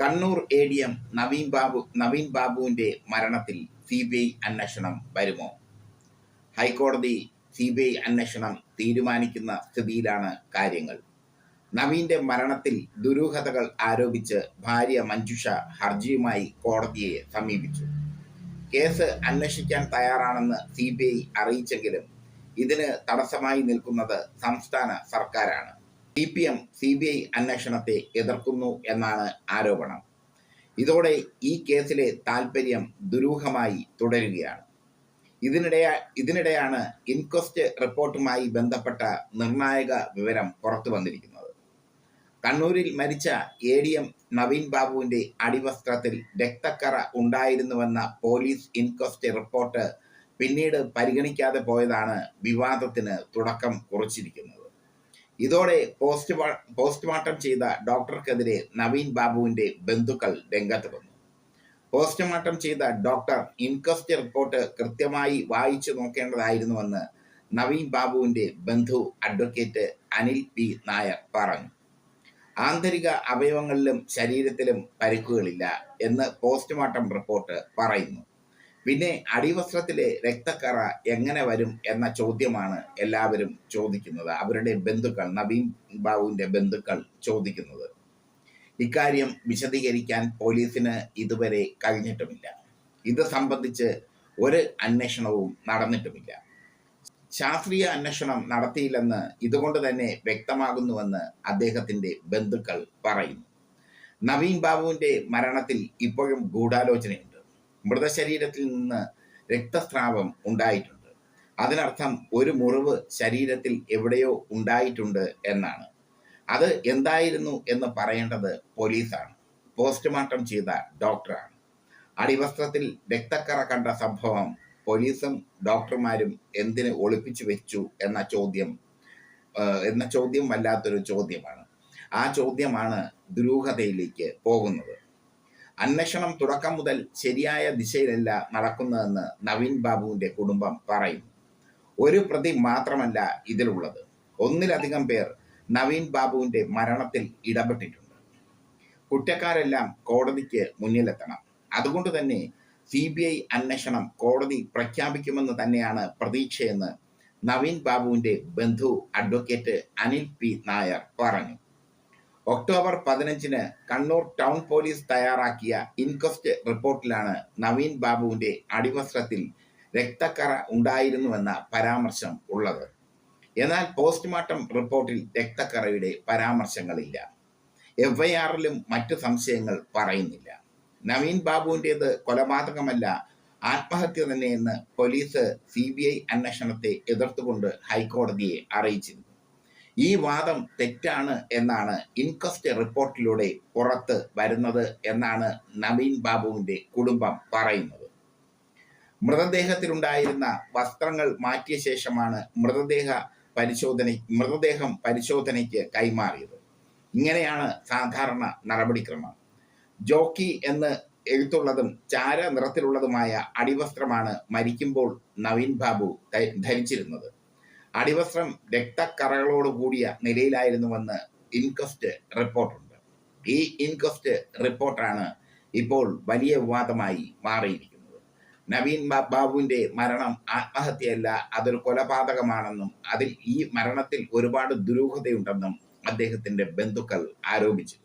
Kannur A D M Naveen Babu Naveen ബാബുവിന്റെ മരണത്തിൽ C B I അന്വേഷണം വരുമോ? ഹൈക്കോടതി സി ബി ഐ അന്വേഷണം തീരുമാനിക്കുന്ന സ്ഥിതിയിലാണ് കാര്യങ്ങൾ. നവീന്റെ മരണത്തിൽ ദുരൂഹതകൾ ആരോപിച്ച് ഭാര്യ മഞ്ജുഷ ഹർജിയുമായി കോടതിയെ സമീപിച്ചു. കേസ് അന്വേഷിക്കാൻ തയ്യാറാണെന്ന് സി ബി ഐ അറിയിച്ചെങ്കിലും ഇതിന് തടസ്സമായി നിൽക്കുന്നത് സംസ്ഥാന സർക്കാരാണ്. C P M C B I അന്വേഷണത്തെ എതിർക്കുന്നു എന്നാണ് ആരോപണം. ഇതോടെ ഈ കേസിലെ താൽപ്പര്യം ദുരൂഹമായി തുടരുകയാണ്. ഇതിനിടെ ഇതിനിടെയാണ് ഇൻക്വസ്റ്റ് റിപ്പോർട്ടുമായി ബന്ധപ്പെട്ട നിർണായക വിവരം പുറത്തു വന്നിരിക്കുന്നത്. കണ്ണൂരിൽ മരിച്ച എ ഡി എം നവീൻ ബാബുവിന്റെ അടിവസ്ത്രത്തിൽ രക്തക്കറ ഉണ്ടായിരുന്നുവെന്ന പോലീസ് ഇൻക്വസ്റ്റ് റിപ്പോർട്ട് പിന്നീട് പരിഗണിക്കാതെ പോയതാണ് വിവാദത്തിന് തുടക്കം കുറിച്ചിരിക്കുന്നത്. ഇതോടെ പോസ്റ്റ് പോസ്റ്റ്മോർട്ടം ചെയ്ത ഡോക്ടർക്കെതിരെ നവീൻ ബാബുവിന്റെ ബന്ധുക്കൾ രംഗത്ത് വന്നു. പോസ്റ്റ്മോർട്ടം ചെയ്ത ഡോക്ടർ ഇൻക്വസ്റ്റ് റിപ്പോർട്ട് കൃത്യമായി വായിച്ചു നോക്കേണ്ടതായിരുന്നുവെന്ന് നവീൻ ബാബുവിന്റെ ബന്ധു അഡ്വക്കേറ്റ് അനിൽ പി. നായർ പറഞ്ഞു. ആന്തരിക അവയവങ്ങളിലും ശരീരത്തിലും പരിക്കുകളില്ല എന്ന് പോസ്റ്റ്മോർട്ടം റിപ്പോർട്ട് പറയുന്നു. പിന്നെ അടിവസ്ത്രത്തിലെ രക്തക്കറ എങ്ങനെ വരും എന്ന ചോദ്യമാണ് എല്ലാവരും ചോദിക്കുന്നത്. അവരുടെ ബന്ധുക്കൾ നവീൻ ബാബുവിന്റെ ബന്ധുക്കൾ ചോദിക്കുന്നത്. ഇക്കാര്യം വിശദീകരിക്കാൻ പോലീസിന് ഇതുവരെ കഴിഞ്ഞിട്ടുമില്ല. ഇത് സംബന്ധിച്ച് ഒരു അന്വേഷണവും നടന്നിട്ടുമില്ല. ശാസ്ത്രീയ അന്വേഷണം നടത്തിയില്ലെന്ന് ഇതുകൊണ്ട് തന്നെ വ്യക്തമാകുന്നുവെന്ന് അദ്ദേഹത്തിന്റെ ബന്ധുക്കൾ പറയുന്നു. നവീൻ ബാബുവിന്റെ മരണത്തിൽ ഇപ്പോഴും ഗൂഢാലോചനയുണ്ട്. മൃതശരീരത്തിൽ നിന്ന് രക്തസ്രാവം ഉണ്ടായിട്ടുണ്ട്. അതിനർത്ഥം ഒരു മുറിവ് ശരീരത്തിൽ എവിടെയോ ഉണ്ടായിട്ടുണ്ട് എന്നാണ്. അത് എന്തായിരുന്നു എന്ന് പറയേണ്ടത് പോലീസാണ്. പോസ്റ്റ്മോർട്ടം ചെയ്ത ഡോക്ടറാണ്. അടിവസ്ത്രത്തിൽ രക്തക്കറ കണ്ട സംഭവം പോലീസും ഡോക്ടർമാരും എന്തിന് ഒളിപ്പിച്ചു വെച്ചു എന്ന ചോദ്യം എന്ന ചോദ്യം വല്ലാത്തൊരു ചോദ്യമാണ്. ആ ചോദ്യമാണ് ദുരൂഹതയിലേക്ക് പോകുന്നത്. അന്വേഷണം തുടക്കം മുതൽ ശരിയായ ദിശയിലല്ല നടക്കുന്നതെന്ന് നവീൻ ബാബുവിന്റെ കുടുംബം പറയുന്നു. ഒരു പ്രതി മാത്രമല്ല ഇതിലുള്ളത്. ഒന്നിലധികം പേർ നവീൻ ബാബുവിന്റെ മരണത്തിൽ ഇടപെട്ടിട്ടുണ്ട്. കുറ്റക്കാരെല്ലാം കോടതിക്ക് മുന്നിലെത്തണം. അതുകൊണ്ട് തന്നെ സി ബി ഐ അന്വേഷണം കോടതി പ്രഖ്യാപിക്കുമെന്ന് തന്നെയാണ് പ്രതീക്ഷയെന്ന് നവീൻ ബാബുവിന്റെ ബന്ധു അഡ്വക്കേറ്റ് അനിൽ പി നായർ പറഞ്ഞു. ഒക്ടോബർ പതിനഞ്ചിന് കണ്ണൂർ ടൗൺ പോലീസ് തയ്യാറാക്കിയ ഇൻക്വസ്റ്റ് റിപ്പോർട്ടിലാണ് നവീൻ ബാബുവിന്റെ അടിവസ്ത്രത്തിൽ രക്തക്കറ ഉണ്ടായിരുന്നുവെന്ന പരാമർശം ഉള്ളത്. എന്നാൽ പോസ്റ്റ്മോർട്ടം റിപ്പോർട്ടിൽ രക്തക്കറയുടെ പരാമർശങ്ങളില്ല. എഫ്ഐആറിലും മറ്റു സംശയങ്ങൾ പറയുന്നില്ല. നവീൻ ബാബുവിന്റേത് കൊലപാതകമല്ല ആത്മഹത്യ തന്നെയെന്ന് പോലീസ് സി ബി ഐ അന്വേഷണത്തെ എതിർത്തുകൊണ്ട് ഹൈക്കോടതിയെ അറിയിച്ചിരുന്നു. ഈ വാദം തെറ്റാണ് എന്നാണ് ഇൻക്വസ്റ്റ് റിപ്പോർട്ടിലൂടെ പുറത്ത് വരുന്നത് എന്നാണ് നവീൻ ബാബുവിന്റെ കുടുംബം പറയുന്നത്. മൃതദേഹത്തിലുണ്ടായിരുന്ന വസ്ത്രങ്ങൾ മാറ്റിയ ശേഷമാണ് മൃതദേഹ പരിശോധന മൃതദേഹം പരിശോധനയ്ക്ക് കൈമാറിയത്. ഇങ്ങനെയാണ് സാധാരണ നടപടിക്രമം. ജോക്കി എന്ന് എഴുത്തുള്ളതും ചാര നിറത്തിലുള്ളതുമായ അടിവസ്ത്രമാണ് മരിക്കുമ്പോൾ നവീൻ ബാബു ധരിച്ചിരുന്നത്. അടിവസ്ത്രം രക്തക്കറകളോട് കൂടിയ നിലയിലായിരുന്നുവെന്ന് ഇൻക്വസ്റ്റ് റിപ്പോർട്ടുണ്ട് ഈ ഇൻക്വസ്റ്റ് റിപ്പോർട്ടാണ് ഇപ്പോൾ വലിയ വിവാദമായി മാറിയിരിക്കുന്നത്. നവീൻ ബാബുവിന്റെ മരണം ആത്മഹത്യയല്ല അതൊരു കൊലപാതകമാണെന്നും അതിൽ ഈ മരണത്തിൽ ഒരുപാട് ദുരൂഹതയുണ്ടെന്നും അദ്ദേഹത്തിന്റെ ബന്ധുക്കൾ ആരോപിച്ചു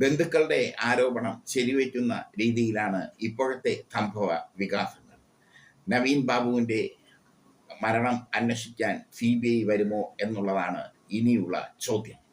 ബന്ധുക്കളുടെ ആരോപണം ശരിവയ്ക്കുന്ന രീതിയിലാണ് ഇപ്പോഴത്തെ സംഭവ വികാസങ്ങൾ. നവീൻ ബാബുവിന്റെ മരണം അന്വേഷിക്കാൻ സി ബി ഐ വരുമോ എന്നുള്ളതാണ് ഇനിയുള്ള ചോദ്യം.